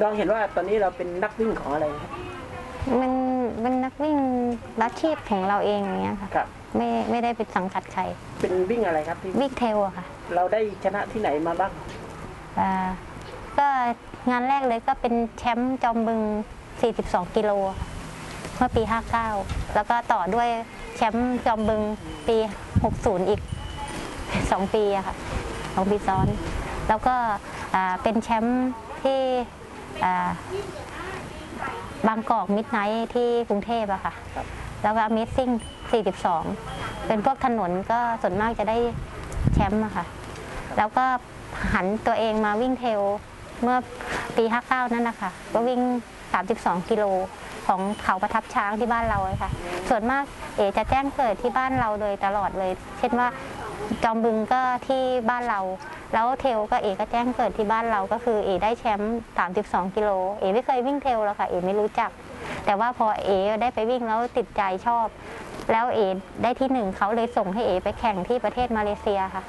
เราเห็นว่าตอนนี้เราเป็นนักวิ่งของอะไรครับ มันเป็นนักวิ่งอาชีพของเราเองอย่างเงี้ยค่ะ ครับ ไม่ไม่ได้เป็นสังกัดใคร เป็นวิ่งอะไรครับที่วิ่งเทรลอะค่ะเราได้ชนะที่ไหนมาบ้าง อ่าก็งานแรกเลยก็เป็นแชมป์จอมบึง 42 กิโลค่ะเมื่อปี 59 แล้วก็ต่อด้วยแชมป์จอมบึงปี 60 อีก 2 ปีอะค่ะสองปีซ้อน แล้วก็อ่าเป็นแชมป์ที่อ่า บางกอกมิดไนท์ที่กรุงเทพอะค่ะครับแล้วก็ Amazing 42 เป็นพวกถนนก็ส่วนมากจะได้แชมป์อะค่ะ แล้วก็หันตัวเองมาวิ่งเทรลเมื่อปี 59 นั่นนะคะ ก็วิ่ง 32 กิโลของเขาประทับช้างที่บ้านเราเลยค่ะ ส่วนมากเอจะแจ้งเกิดที่บ้านเราโดยตลอดเลย เช่นว่าจอมบึงก็ที่บ้านเรา แล้วเทรลก็เอก็แจ้งเกิดที่บ้านเราก็คือเอได้แชมป์32กิโลเอไม่เคยวิ่งเทรลแล้วค่ะเอไม่รู้จัก แต่ว่าพอเอได้ไปวิ่งแล้วติดใจชอบ แล้วเอได้ที่หนึ่งเขาเลยส่งให้เอไปแข่งที่ประเทศมาเลเซียค่ะ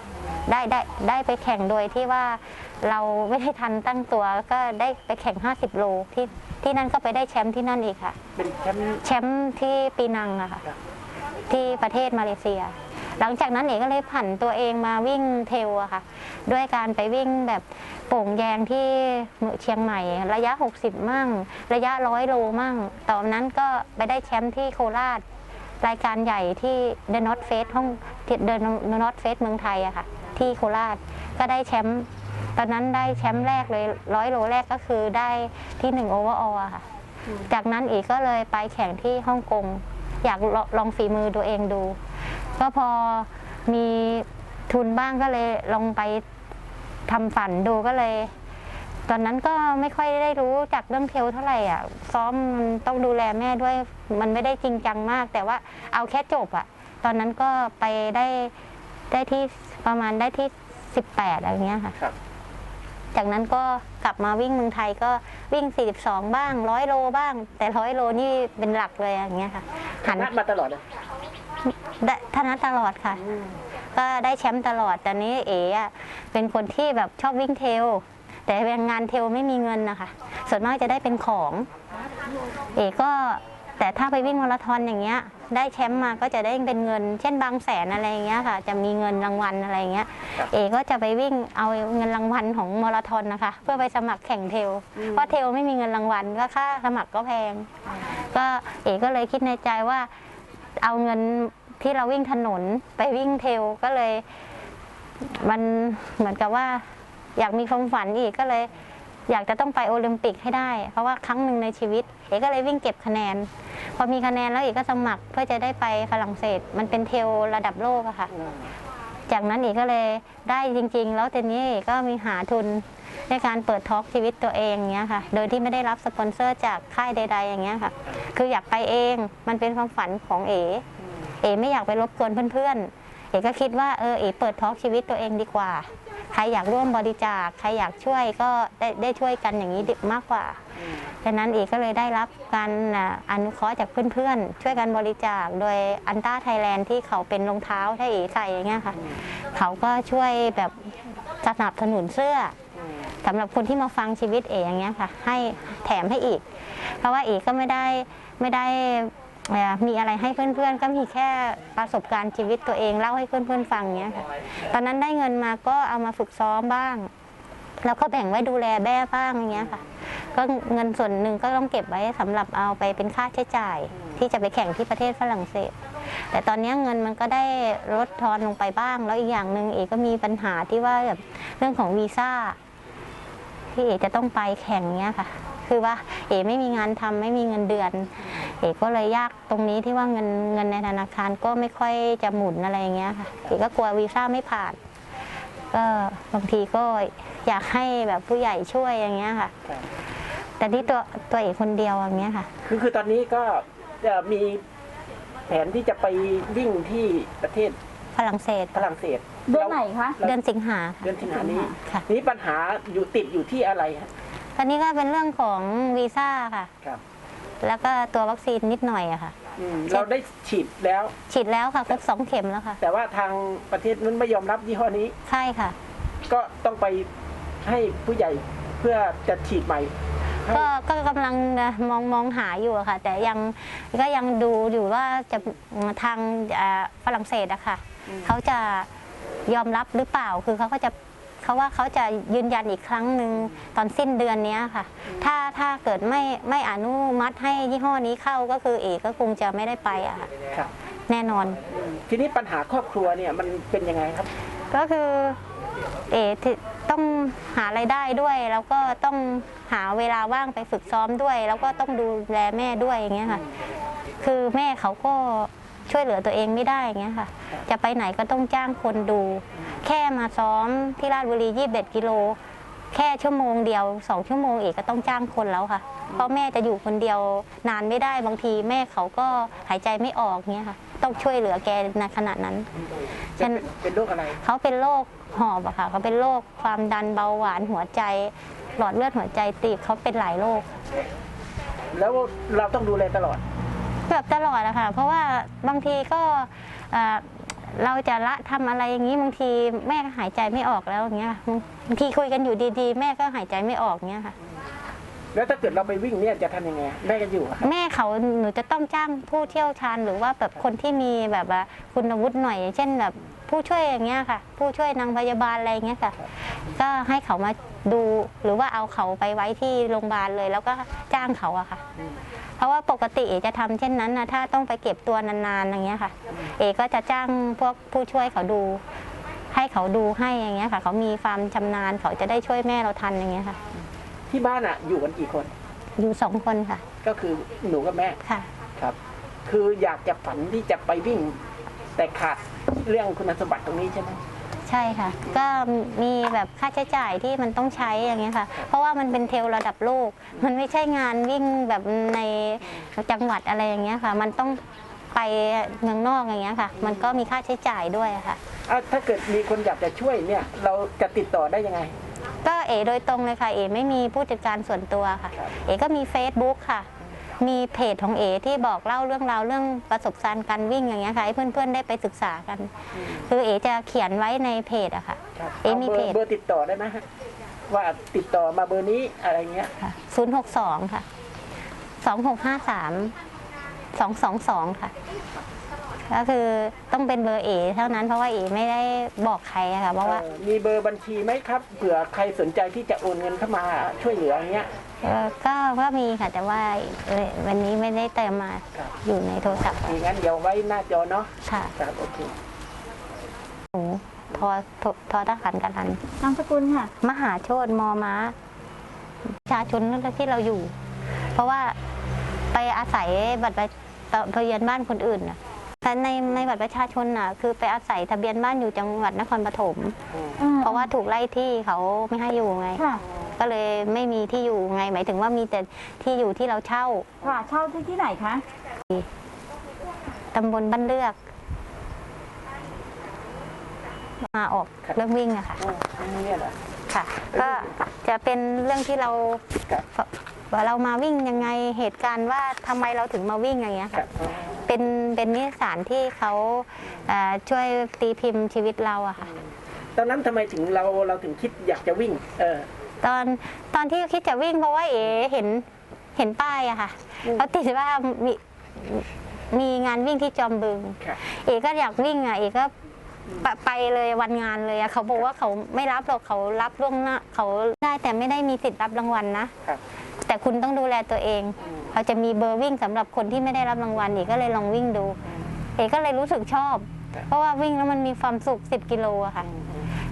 ได้ได้ได้ไปแข่งโดยที่ว่าเราไม่ได้ทันตั้งตัวก็ได้ไปแข่ง 50 โลที่ที่นั่นก็ไปได้แชมป์ที่นั่นอีกค่ะ เป็นแชมป์แชมป์ที่ปีนังอะค่ะครับที่ประเทศมาเลเซีย หลังจากนั้นเอกก็เลยผันตัวเองมาวิ่งเทลอะค่ะ ด้วยการไปวิ่งแบบโป่งแยงที่เชียงใหม่ ระยะ 60 มั่ง ระยะร้อยโลมั่ง ตอนนั้นก็ไปได้แชมป์ที่โคราช รายการใหญ่ที่เดน o ตเฟสห้องเดน o ตเฟสเมืองไทยอะค่ะ ที่โคราชก็ได้แชมป์ตอนนั้นได้แชมป์แรกเลยร้อยโลแรกก็คือได้ที่หนึ่งโอเวอร์อออะค่ะ จากนั้นอีกก็เลยไปแข่งที่ฮ่องกง อยากลองฝีมือตัวเองดู ก็พอมีทุนบ้างก็เลยลองไปทำฝันดูก็เลย ตอนนั้นก็ไม่ค่อยได้รู้จากเรื่องเทรลเท่าไหร่อะ ซ้อมมันต้องดูแลแม่ด้วยมันไม่ได้จริงจังมาก แต่ว่าเอาแค่จบอะ ตอนนั้นก็ไปได้ได้ที่ประมาณได้ที่ 18อะไรเงี้ยค่ะ ครับ จากนั้นก็กลับมาวิ่งเมืองไทยก็วิ่ง 42 บ้าง100โลบ้าง แต่100โลนี่เป็นหลักเลยอย่างเงี้ยค่ะชหันนะมาตลอดเลย ได้ทนะตลอดค่ะ ก็ได้แชมป์ตลอด แต่นี้เอ๋อะเป็นคนที่แบบชอบวิ่งเทรลแต่งานเทรลไม่มีเงินนะคะ ส่วนมากจะได้เป็นของ เอ๋ก็แต่ถ้าไปวิ่งมาราธอนอย่างเงี้ย ได้แชมป์มาก็จะได้เป็นเงิน เช่นบางแสนอะไรอย่างเงี้ยค่ะ จะมีเงินรางวัลอะไรอย่างเงี้ย เอ๋ก็จะไปวิ่งเอาเงินรางวัลของมาราธอนนะคะ เพื่อไปสมัครแข่งเทรลเพราะเทรลไม่มีเงินรางวัลก็ค่าสมัครก็แพง ก็เอ๋ก็เลยคิดในใจว่า เอาเงินที่เราวิ่งถนนไปวิ่งเทลก็เลย มันเหมือนกับว่า อยากมีความฝันอีกก็เลย อยากจะต้องไปโอลิมปิกให้ได้ เพราะว่าครั้งหนึ่งในชีวิต เอกก็เลยวิ่งเก็บคะแนน พอมีคะแนนแล้วเอกก็สมัครเพื่อจะได้ไปฝรั่งเศส มันเป็นเทลระดับโลกอะค่ะ จากนั้นเอกก็เลยได้จริง ๆ แล้วทีนี้เอก็มีหาทุนในการเปิดทอล์กชีวิตตัวเองเงี้ยค่ะ โดยที่ไม่ได้รับสปอนเซอร์จากค่ายใด ๆ อย่างเงี้ยค่ะ คืออยากไปเองมันเป็นความฝันของเอเอไม่อยากไปรบกวนเพื่อนๆ เอก็คิดว่าเออเอเปิดทอล์กชีวิตตัวเองดีกว่า ใครอยากร่วมบริจาค ใครอยากช่วยก็ได้ได้ช่วยกันอย่างนี้ดมากกว่า ดังนั้นเอกก็เลยได้รับการอ่าอนุเคราะห์จากเพื่อนๆ ช่วยกันบริจาคโดยอันต้าไทยแลนด์ที่เขาเป็นรองเท้าให้เอใส่อย่างเงี้ยค่ะ เขาก็ช่วยแบบสนับสนุนเสื้ออสำหรับคนที่มาฟังชีวิตเออย่างเงี้ยค่ะ ให้แถมให้อีก เพราะว่าเอก็ไม่ได้ไม่ได้เอ่อมีอะไรให้เพื่อนๆ ก็มีแค่ประสบการณ์ชีวิตตัวเองเล่าให้เพื่อนๆฟังเงี้ยค่ะ ตอนนั้นได้เงินมาก็เอามาฝึกซ้อมบ้าง แล้วก็แบ่งไว้ดูแลแม่บ้างอย่างเงี้ยค่ะ ก็เงินส่วนหนึ่งก็ต้องเก็บไว้สำหรับเอาไปเป็นค่าใช้จ่าย ที่จะไปแข่งที่ประเทศฝรั่งเศส แต่ตอนนี้เงินมันก็ได้ลดทอนลงไปบ้าง แล้วอีกอย่างหนึ่งเอกก็มีปัญหาที่ว่าแบบเรื่องของวีซ่าที่เอกจะต้องไปแข่งเนี้ยค่ะ คือว่าเอกไม่มีงานทำไม่มีเงินเดือน เอกก็เลยยากตรงนี้ที่ว่าเงินเงินในธนาคารก็ไม่ค่อยจะหมุนอะไรอย่างเงี้ยค่ะ เอกก็กลัววีซ่าไม่ผ่าน ก็บางทีก็อยากให้แบบผู้ใหญ่ช่วยอย่างเงี้ยค่ะครับแต่ที่ตัวตัวเอกคนเดียวอย่างเงี้ยค่ะ คือคือตอนนี้ก็จะมีแผนที่จะไปวิ่งที่ประเทศฝรั่งเศสฝรั่งเศสเดือนไหนคะเดือนสิงหาค่ะเดือนสิงหานี้ค่ะนี้ปัญหาอยู่ติดอยู่ที่อะไรฮะตอนนี้ก็เป็นเรื่องของวีซ่าค่ะ ครับ แล้วก็ตัววัคซีนนิดหน่อยอะค่ะ อืมเราได้ฉีดแล้ว ฉีดแล้วค่ะครบสองเข็มแล้วค่ะ แต่ว่าทางประเทศนั้นไม่ยอมรับยี่ห้อนี้ ใช่ค่ะ ก็ต้องไปให้ผู้ใหญ่เพื่อจะฉีดใหม่ ก็ก็กำลังมองมองหาอยู่อะค่ะ แต่ยังก็ยังดูอยู่ว่าจะทางเอ่อฝรั่งเศสอะค่ะอืมเขาจะยอมรับหรือเปล่าคือเขาก็จะ เขาว่าเขาจะยืนยันอีกครั้งหนึ่งตอนสิ้นเดือนเนี้ยค่ะ ถ้าถ้าเกิดไม่ไม่อนุมัติให้ยี่ห้อนี้เข้าก็คือเอกก็คงจะไม่ได้ไปอะค่ะครับ แน่นอน ทีนี้ปัญหาครอบครัวเนี่ยมันเป็นยังไงครับ ก็คือเอที่ต้องหาไรายได้ด้วย แล้วก็ต้องหาเวลาว่างไปฝึกซ้อมด้วย แล้วก็ต้องดูแลแม่ด้วยอย่างเงี้ยค่ะ คือแม่เขาก็ช่วยเหลือตัวเองไม่ได้อย่างเงี้ยค่ะ จะไปไหนก็ต้องจ้างคนดู แค่มาซ้อมที่ราชบุรี 21 กิโล แค่ชั่วโมงเดียวสองชั่วโมงเอกก็ต้องจ้างคนแล้วค่ะ เพราะแม่จะอยู่คนเดียวนานไม่ได้บางทีแม่เขาก็หายใจไม่ออกเงี้ยค่ะ ต้องช่วยเหลือแกในขณะนั้น เป็นเป็นโรคอะไร เขาเป็นโรคหอบอะค่ะเขาเป็นโรคความดันเบาหวานหัวใจ หลอดเลือดหัวใจตีบเขาเป็นหลายโรคแล้วเราต้องดูแลตลอด เกือบตลอดอะค่ะ เพราะว่าบางทีก็ เอ่อเราจะละทำอะไรอย่างนี้บางทีแม่ก็หายใจไม่ออกแล้วอย่างเงี้ยค่ะบางทีคุยกันอยู่ดีๆ แม่ก็หายใจไม่ออกเงี้ยค่ะ แล้วถ้าเกิดเราไปวิ่งเนี่ยจะทำยังไงแม่ก็อยู่อะครับแม่เขาหนูจะต้องจ้างผู้เชี่ยวชาญหรือว่าแบบคนที่มีแบบว่าคุณวุฒิหน่อยอย่างเช่นแบบผู้ช่วยอย่างเงี้ยค่ะ ผู้ช่วยนางพยาบาลอะไรอย่างเงี้ยค่ะ ก็ให้เขามา ดูหรือว่าเอาเขาไปไว้ที่โรงพยาบาลเลย แล้วก็จ้างเขาอะค่ะ เพราะว่าปกติเอจะทำเช่นนั้นนะถ้าต้องไปเก็บตัวนานๆอย่างเงี้ยค่ะ เอก็จะจ้างพวกผู้ช่วยเขาดู ให้เขาดูให้อย่างเงี้ยค่ะ เขามีความชำนาญเขาจะได้ช่วยแม่เราทันอย่างเงี้ยค่ะ ที่บ้านอะอยู่กันกี่คน อยู่สองคนค่ะ ก็คือหนูกับแม่ค่ะครับ คืออยากจะฝันที่จะไปวิ่ง แต่ขาดเรื่องคุณสมบัติตรงนี้ใช่ไหม ใช่ค่ะ ก็มีแบบค่าใช้จ่ายที่มันต้องใช้อย่างเงี้ยค่ะ เพราะว่ามันเป็นเทรลระดับโลก มันไม่ใช่งานวิ่งแบบในจังหวัดอะไรอย่างเงี้ยค่ะ มันต้องไปเมืองนอกอย่างเงี้ยค่ะ มันก็มีค่าใช้จ่ายด้วยอะค่ะ อะถ้าเกิดมีคนอยากจะช่วยเนี่ย เราจะติดต่อได้ยังไง ก็เอโดยตรงเลยค่ะ เอไม่มีผู้จัดการส่วนตัวค่ะครับเอก็มี Facebook ค่ะ มีเพจของเอที่บอกเล่าเรื่องราวเรื่องประสบการณ์การวิ่งอย่างเงี้ยค่ะให้เพื่อนๆได้ไปศึกษากัน คือเอจะเขียนไว้ในเพจอะค่ะ ครับเอ๊ะเอามีเบอเพจร์เบอร์ติดต่อได้ไหมฮะว่าติดต่อมาเบอร์นี้อะไรเงี้ย ค่ะ062 ค่ะ 2653 222 ค่ะ ก็คือต้องเป็นเบอร์เอเท่านั้นเพราะว่าเอไม่ได้บอกใครอะค่ะเพราะว่า เอ่อมีเบอร์บัญชีไหมครับเผื่อใครสนใจที่จะโอนเงินเข้ามาช่วยเหลืออย่างเงี้ย เอ่อก็ก็มีค่ะแต่ว่าเอ่อวันนี้ไม่ได้เติมมาครับ อยู่ในโทรศัพท์อย่างนั้นเดี๋ยวไว้หน้าจอเนาะค่ะครับโอเคหนูทอทอทอทหารกันทัน นามสกุลค่ะ มหาโชตมอม้าประชาชนนั่นแหละที่เราอยู่ เพราะว่าไปอาศัยบัตรทะเบียนบ้านคนอื่นน่ะแต่ในในบัตรประชาชนน่ะ คือไปอาศัยทะเบียนบ้านอยู่จังหวัดนครปฐมเพราะว่าถูกไล่ที่เขาไม่ให้อยู่ไง ค่ะ ก็เลยไม่มีที่อยู่ไง หมายถึงว่ามีแต่ที่อยู่ที่เราเช่าค่ะเช่าที่ที่ไหนคะตำบลบ้านเลือก มาออกครับเรื่องวิ่งอะค่ะอ๋อเนี่ยเหรอค่ะ ก็จะเป็นเรื่องที่เราครับว่าเรามาวิ่งยังไงเหตุการณ์ว่าทำไมเราถึงมาวิ่งอย่างเงี้ยครัค่ะบอ๋อเป็นเป็นนิสสารที่เขาเอ่อช่วยตีพิมพ์ชีวิตเราอะค่ะ ตอนนั้นทำไมถึงเราเราถึงคิดอยากจะวิ่ง เออ ตอนตอนที่คิดจะวิ่งเพราะว่าเอ๋เห็นเห็นป้ายอะค่ะอืมเขาติดว่ามีมีงานวิ่งที่จอมบึงครับเอกก็อยากวิ่งอะเอกก็ไปไปเลยวันงานเลยอะเขาบอกว่าเขาไม่รับหรอกเขารับล่วงหน้าเขาได้แต่ไม่ได้มีสิทธิ์รับรางวัลนะครับแต่คุณต้องดูแลตัวเองเขาจะมีเบอร์วิ่งสำหรับคนที่ไม่ได้รับรางวัลเอกก็เลยลองวิ่งดู เอกก็เลยรู้สึกชอบครับเพราะว่าวิ่งแล้วมันมีความสุข 10 กิโลอะค่ะ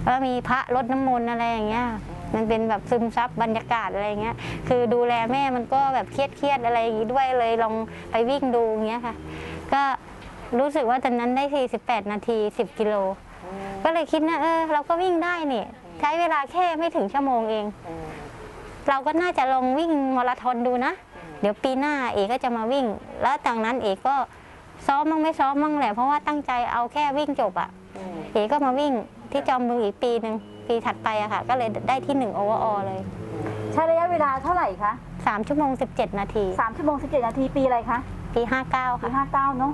แล้วมีพระรดน้ำมนต์อะไรอย่างเงี้ย มันเป็นแบบซึมซับบรรยากาศอะไรเงี้ย คือดูแลแม่มันก็แบบเครียดเครียดอะไรอย่างงี้ด้วยเลยลองไปวิ่งดูอย่างเงี้ยค่ะ ก็รู้สึกว่าตอนนั้นได้ 48 นาที 10 กิโล ก็เลยคิดนะเออเราก็วิ่งได้นี่ ใช้เวลาแค่ไม่ถึงชั่วโมงเอง เราก็น่าจะลองวิ่งมาราธอนดูนะ เดี๋ยวปีหน้าเอกก็จะมาวิ่ง แล้วจากนั้นเอกก็ซ้อมมั่งไม่ซ้อมมั่งแหละเพราะว่าตั้งใจเอาแค่วิ่งจบอะอืมเอกก็มาวิ่งที่จอมบึงอีกปีหนึ่ง ปีถัดไปอะค่ะ ก็เลยได้ที่หนึ่งโอเวอร์ออเลย ใช้ระยะเวลาเท่าไหร่คะ3ชั่วโมง 17 นาที3ชั่วโมง17 นาทีปีอะไรคะ ปี 59 ปีค่ะ 59 เนาะ